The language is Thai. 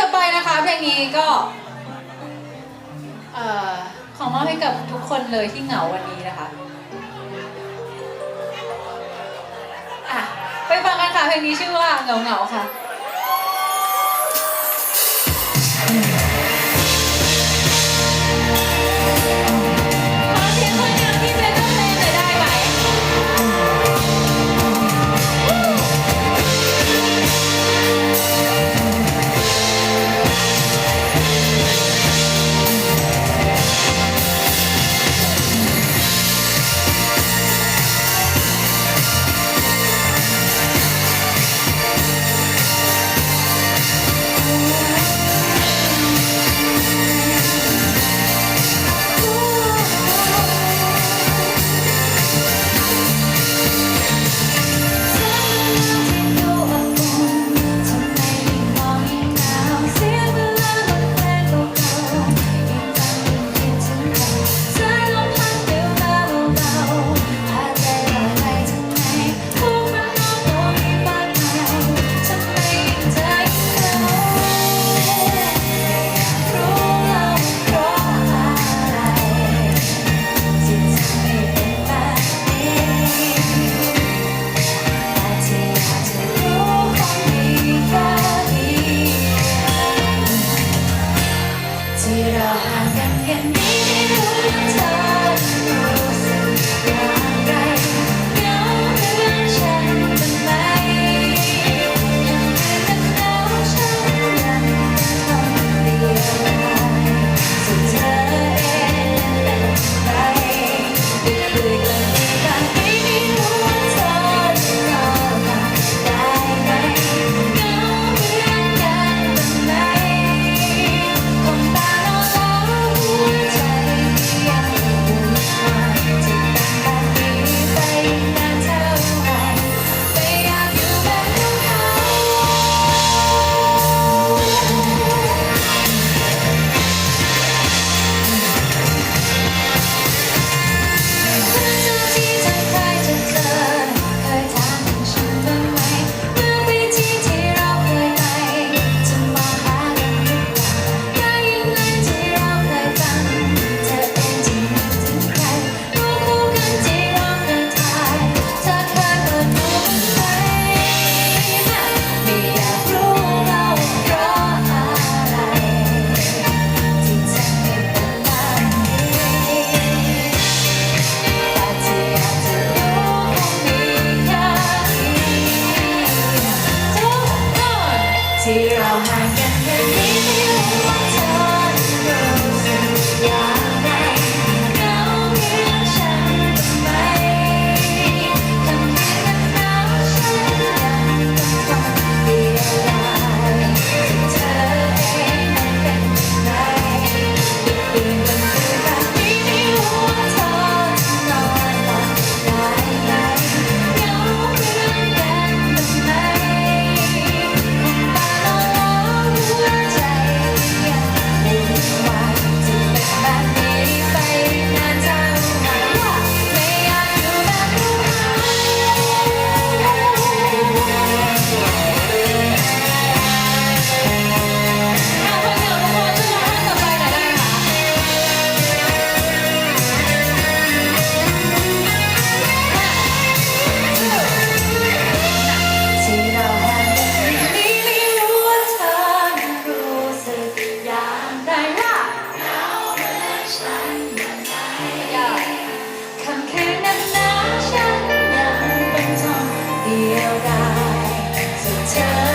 ต่อไปนะคะเพลงนี้ก็เอ่อขอมอบให้กับทุกคนเลยที่เหงาวันนี้นะคะอะไปฟังกันค่ะเพลงนี้ชื่อว่าเหงาๆค่ะ Yeah.